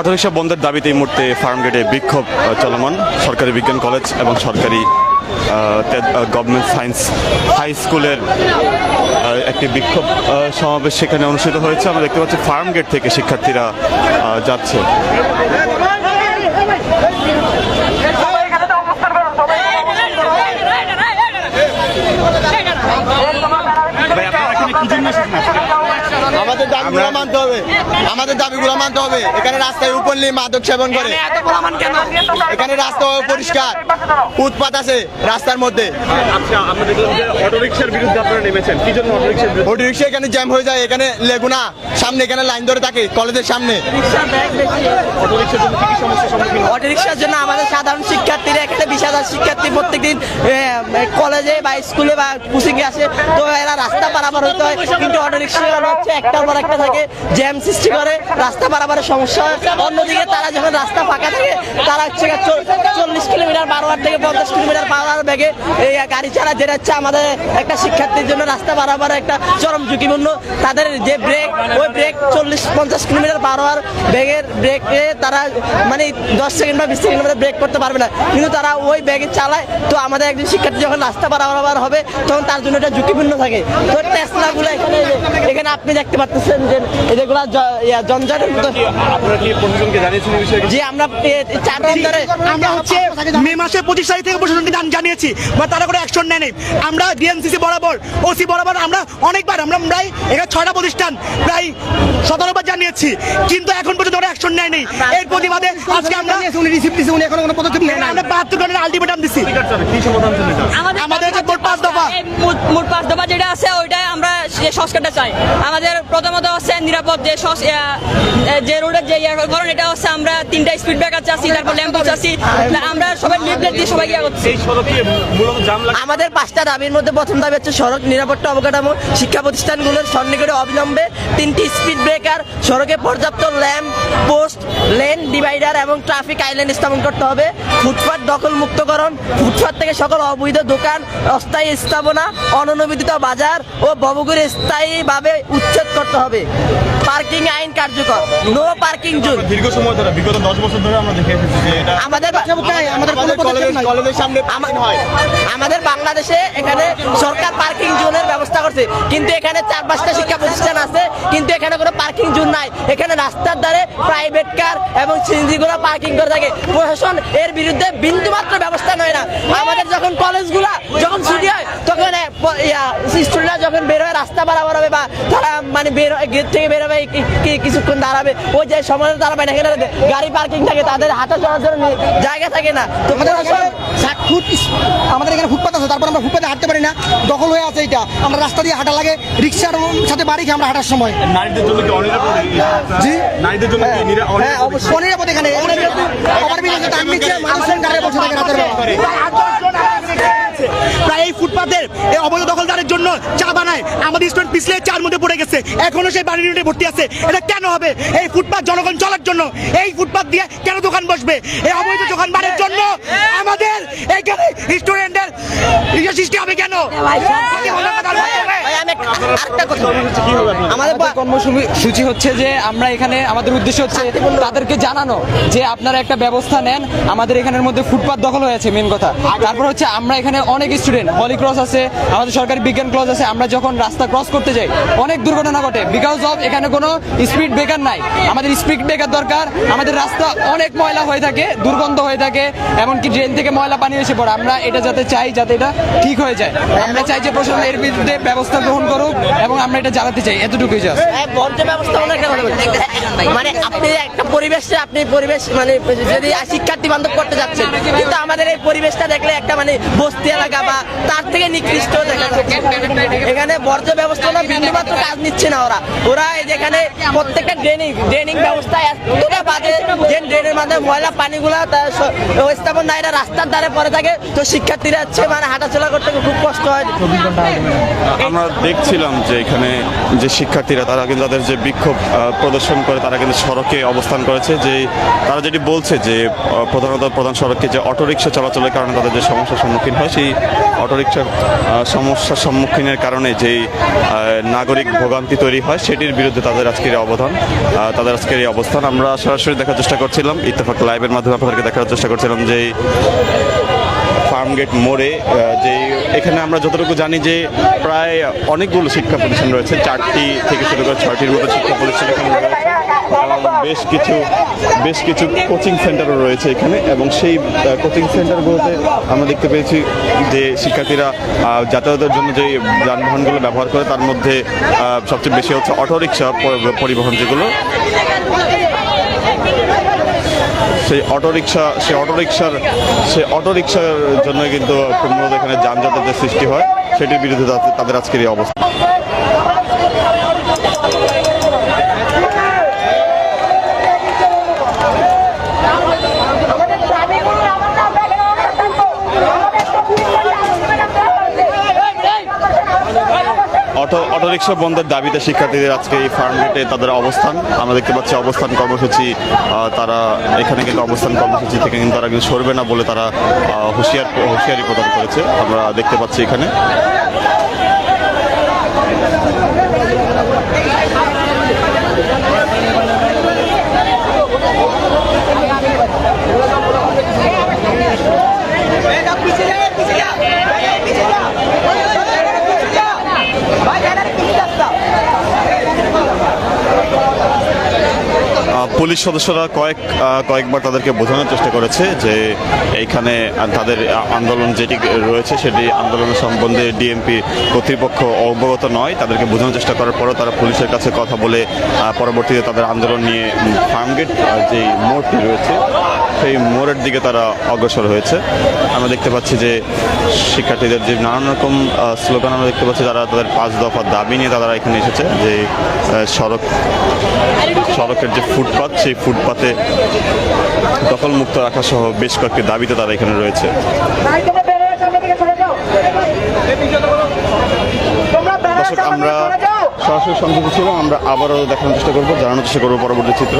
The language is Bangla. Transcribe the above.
অটোরিকশা বন্ধের দাবিতে এই মুহূর্তে ফার্ম গেটে বিক্ষোভ চলমান। সরকারি বিজ্ঞান কলেজ এবং সরকারি গভর্নমেন্ট সায়েন্স হাই স্কুলের একটি বিক্ষোভ সমাবেশ সেখানে অনুষ্ঠিত হয়েছে। আমরা দেখতে পাচ্ছি ফার্ম গেট থেকে শিক্ষার্থীরা যাচ্ছে। আমাদের দাবিগুলো মানতে হবে। আমাদের দাবিগুলো মানতে হবে। এখানে রাস্তায় উপর নিয়ে মাদক সেবন করে। এখানে রাস্তা পরিষ্কার উৎপাত আছে রাস্তার মধ্যে। আচ্ছা আমরা দেখলাম যে অটোরিকশার বিরুদ্ধে আপনারা নেমেছেন। কি জন্য অটোরিকশার বিরুদ্ধে? অটো রিক্সা এখানে জ্যাম হয়ে যায়। এখানে লেগুনা সামনে এখানে লাইন ধরে থাকে কলেজের সামনে। অটোরিকশার জন্য কি কি সমস্যার সম্মুখীন অটোরিক্সার জন্য আমাদের সাধারণ শিক্ষার্থীরা এখানে বিশ হাজার শিক্ষার্থী প্রত্যেকদিন কলেজে বা স্কুলে বা কোচিংয়ে আসে তো এরা রাস্তা পারাপার হতে হয়। কিন্তু অটোরিক্সা হচ্ছে একটার পর একটা থাকে জ্যাম সৃষ্টি করে রাস্তা পারাপারের সমস্যা হয়। অন্যদিকে তারা যখন রাস্তা ফাঁকা থাকে তারা হচ্ছে চল্লিশ কিলোমিটার বারো থেকে পঞ্চাশ কিলোমিটার পাওয়ার বেগে এই গাড়ি যেটা হচ্ছে আমাদের একটা শিক্ষার্থীর জন্য রাস্তা পারাপার একটা চরম ঝুঁকিপূর্ণ। তাদের যে ব্রেক ওই ব্রেক চল্লিশ পঞ্চাশ কিলোমিটার বারো হাজার বেগের ব্রেকে তারা মানে দশ সেকেন্ড বা বিশ সেকেন্ড মধ্যে ব্রেক করতে পারবে না। কিন্তু তারা ওই ব্যাগে চালায়। তো আমাদের একজন শিক্ষার্থী যখন রাস্তা পারাবার হবে তখন তার জন্য এটা ঝুঁকিপূর্ণ থাকে। তো টেসলাগুলো এখানে এখানে আপনি দেখতে পাচ্ছেন যে যেগুলো জঞ্জাটের মতো। যে আমরা চার দিন ধরে আমরা হচ্ছে মে মাসের পঁচিশ তারিখ থেকে প্রশাসনকে জানিয়েছি বা তারা করে অ্যাকশন নেয় নেই আমরা বরাবর ওসি বরাবর আমরা অনেকবার আমরা প্রায় এখানে ছয়টা প্রতিষ্ঠান প্রায় সতেরো বার জানিয়েছি। কিন্তু এখন পর্যন্ত ওরা অ্যাকশন নেয় নেই এর প্রতিবাদে আজকে আমরা উনি রিসিপ্ট দিয়েছে উনি এখনও কোনো পদক্ষেপ নেই। আমরা বাহাত্তর ঘণ্টার আলটিমেটাম এটা? আমাদের মোট- পাঁচ দফা যেটা আছে ওইটাই আমরা সংস্কারটা চাই। আমাদের প্রথমত হচ্ছে নিরাপদ যে যে রোডের যে কারণ এটা হচ্ছে আমরা তিনটা স্পিড ব্রেকার চাচ্ছি তারপর ল্যাম্প চাচ্ছি আমরা সবাই লিফলেট দিয়ে সবাই ইয়া করছি এই সড়কে মূলত জাম লাগে? আমাদের পাঁচটা দাবির মধ্যে প্রথম দাবি হচ্ছে সড়ক নিরাপত্তা অবকাঠামো শিক্ষা প্রতিষ্ঠানগুলোর সন্নিকটে অবিলম্বে তিনটি স্পিড ব্রেকার সড়কে পর্যাপ্ত ল্যাম্প পোস্ট লেন ডিভাইডার এবং ট্রাফিক আইল্যান্ড স্থাপন করতে হবে। ফুটপাত দখল মুক্তকরণ ফুটপাত থেকে সকল অবৈধ দোকান অস্থায়ী স্থাপনা অননুমোদিত বাজার ও ববগুড়ি স্থায়ীভাবে উচ্ছেদ করতে হবে। পার্কিং আইন কার্যকর। নো পার্কিং জোন দীর্ঘ সময় ধরে বিগত দশ বছর ধরে আমরা দেখে এসেছি যে এটা আমাদের আমাদের কলেজ কলেজের সামনে পার্কিং হয়। আমাদের বাংলাদেশে এখানে সরকার পার্কিং জোনের ব্যবস্থা করছে। কিন্তু এখানে চার পাঁচটা শিক্ষা প্রতিষ্ঠান আছে কিন্তু এখানে কোনো পার্কিং জোন নাই। এখানে রাস্তার ধারে প্রাইভেট কার এবং সিএনজিগুলো পার্কিং করে থাকে। প্রশাসন এর বিরুদ্ধে বিন্দুমাত্র ব্যবস্থা নেয় না। আমাদের যখন কলেজগুলা যখন ছুটি হয় তখন স্টুডেন্টরা যখন বের হয় রাস্তা পারাবার হবে বা তারা মানে বের গেট থেকে বের হবে কি- কি- কিছুক্ষণ দাঁড়াবে। ওই যে সময় দাঁড়াবে না এখানে গাড়ি পার্কিং থাকে তাদের হাঁটা চলার জন্য জায়গা থাকে না। তো ষাট ফুট আমাদের এখানে ফুটপাত আছে তারপর আমরা ফুটপাতে হাঁটতে পারি না দখল হয়ে আছে এটা আমরা রাস্তা দিয়ে হাঁটা লাগে রিক্সার সাথে বাড়ি খেয়ে আমরা হাঁটার সময়। নারীদের জন্য কি অনিরাপদ জি। নারীদের জন্য কি নিরা- হ্যাঁ অনিরাপদ? অবশ্যই। অনিরাপদ এখানে। ওভারব্রিজ আছে তার নিচে মানুষের গাড়ি বসে থাকে রাতের বেলা। প্রায় এই ফুটপাতের এই অবৈধ দখলদারের জন্য চা বানায়। আমাদের স্টুডেন্ট পিছলে চার মধ্যে পড়ে গেছে। এখনও সেই বাড়ি ইউনিটে ভর্তি আছে। এটা কেন হবে? এই ফুটপাত জনগণ চলার জন্য। এই ফুটপাথ দিয়ে কেন দোকান বসবে? এই অবৈধ দোকান বাড়ির জন্য আমাদের এখানে স্টুডেন্টের ইয়ে সৃষ্টি হবে কেন? আমাদের কর্মসূচি হচ্ছে যে আমরা এখানে আমাদের উদ্দেশ্য হচ্ছে তাদেরকে জানানো যে আপনারা একটা ব্যবস্থা নেন। আমাদের এখানের মধ্যে ফুটপাত দখল হয়েছে মেন কথা। তারপর হচ্ছে আমরা এখানে অনেক স্টুডেন্ট হলি ক্রস আছে আমাদের সরকারি বিজ্ঞান আছে। আমরা যখন রাস্তা ক্রস করতে যাই অনেক দুর্ঘটনা ঘটে। বিকজ অফ এখানে কোনো স্পিড ব্রেকার নাই। আমাদের স্পিড ব্রেকার দরকার। আমাদের রাস্তা অনেক ময়লা হয়ে থাকে দুর্গন্ধ হয়ে থাকে এমনকি ড্রেন থেকে ময়লা পানি এসে পড়ে। আমরা এটা যাতে চাই যাতে এটা ঠিক হয়ে যায়। আমরা চাই যে প্রশাসন এর বিরুদ্ধে ব্যবস্থা গ্রহণ করুক এবং আমরা এটা জ্বালাতে চাই এতটুকুই জাস্ট এই বর্জ্য ব্যবস্থাপনা কেন মানে আপনি একটা পরিবেশে আপনি পরিবেশ মানে যদি শিক্ষার্থী বান্ধব করতে যাচ্ছেন কিন্তু আমাদের এই পরিবেশটা দেখলে একটা মানে বস্তি এলাকা বা তার থেকে নিকৃষ্ট দেখা। এখানে বর্জ্য ব্যবস্থাপনা বিন্দুমাত্র কাজ নিচ্ছে না ওরা। ওরা যেখানে প্রত্যেকটা ড্রেনিং ড্রেনিং ব্যবস্থা এতটা বাজে যে ড্রেনের মাধ্যমে ময়লা পানিগুলা স্থাপন না এটা রাস্তার ধারে পড়ে থাকে। তো শিক্ষার্থীরা হচ্ছে মানে হাঁটাচলা করতে খুব কষ্ট হয়। আমরা দেখছিলাম যে এখানে যে শিক্ষার্থীরা, তারা কিন্তু তাদের যে বিক্ষোভ প্রদর্শন করে, তারা কিন্তু সড়কে অবস্থান করেছে। যে তারা যেটি বলছে যে প্রধানত প্রধান সড়কে যে অটোরিকশা চলাচলের কারণে তাদের যে সমস্যার সম্মুখীন হয়, সেই অটোরিকশার সমস্যার সম্মুখীনের কারণে যেই নাগরিক ভোগান্তি তৈরি হয়, সেটির বিরুদ্ধে তাদের আজকের অবদান তাদের আজকের এই অবস্থান। আমরা সরাসরি দেখার চেষ্টা করছিলাম, ইত্তেফাক লাইভের মাধ্যমে আপনাদেরকে দেখার চেষ্টা করছিলাম যে ফার্মগেট মোড়ে যে এখানে আমরা যতটুকু জানি যে প্রায় অনেকগুলো শিক্ষা প্রতিষ্ঠান রয়েছে, চারটি থেকে শুরু করে ছয়টির মতো শিক্ষা প্রতিষ্ঠান এখানে রয়েছে, এবং বেশ কিছু বেশ কিছু কোচিং সেন্টারও রয়েছে এখানে, এবং সেই কোচিং সেন্টারগুলোতে আমরা দেখতে পেয়েছি যে শিক্ষার্থীরা যাতায়াতের জন্য যে যানবাহনগুলো ব্যবহার করে, তার মধ্যে সবচেয়ে বেশি হচ্ছে অটোরিকশা প- পরিবহন যেগুলো। সেই অটোরিকশা, সেই অটোরিকশার সেই অটোরিকশার জন্য কিন্তু মূলত এখানে যানজটের সৃষ্টি হয়। সেটির বিরুদ্ধে তাদের- তাদের আজকের এই অবস্থা। অটোরিকশা বন্ধের দাবিতে শিক্ষার্থীদের আজকে এই ফার্মগেটে তাদের অবস্থান। আমরা দেখতে পাচ্ছি অবস্থান কর্মসূচি তারা এখানে কিন্তু অবস্থান কর্মসূচি থেকে কিন্তু তারা কিন্তু সরবে না বলে তারা হুঁশিয়ার, হুঁশিয়ারি প্রদান করেছে। আমরা দেখতে পাচ্ছি এখানে। পুলিশ সদস্যরা কয়েক কয়েকবার তাদেরকে বোঝানোর চেষ্টা করেছে যে এইখানে তাদের আন্দোলন যেটি রয়েছে সেটি আন্দোলনের সম্বন্ধে ডিএমপি কর্তৃপক্ষ অবগত নয়। তাদেরকে বোঝানোর চেষ্টা করার পরও তারা পুলিশের কাছে কথা বলে পরবর্তীতে তাদের আন্দোলন নিয়ে ফার্মগেট যে মোড়টি রয়েছে, সেই মোড়ের দিকে তারা অগ্রসর হয়েছে। আমরা দেখতে পাচ্ছি যে শিক্ষার্থীদের যে নানান রকম স্লোগান আমরা দেখতে পাচ্ছি, তারা তাদের পাঁচ দফা দাবি নিয়ে তারা এখানে এসেছে যে সড়ক, সড়কের যে ফুটপাত সেই ফুটপাতে দখলমুক্ত রাখা সহ বেশ কয়েকটি দাবিতে তারা এখানে রয়েছে। আমরা সরাসরি সংযুক্ত ছিলাম, আমরা আবারও দেখানোর চেষ্টা করব, জানানোর চেষ্টা করব পরবর্তী চিত্র।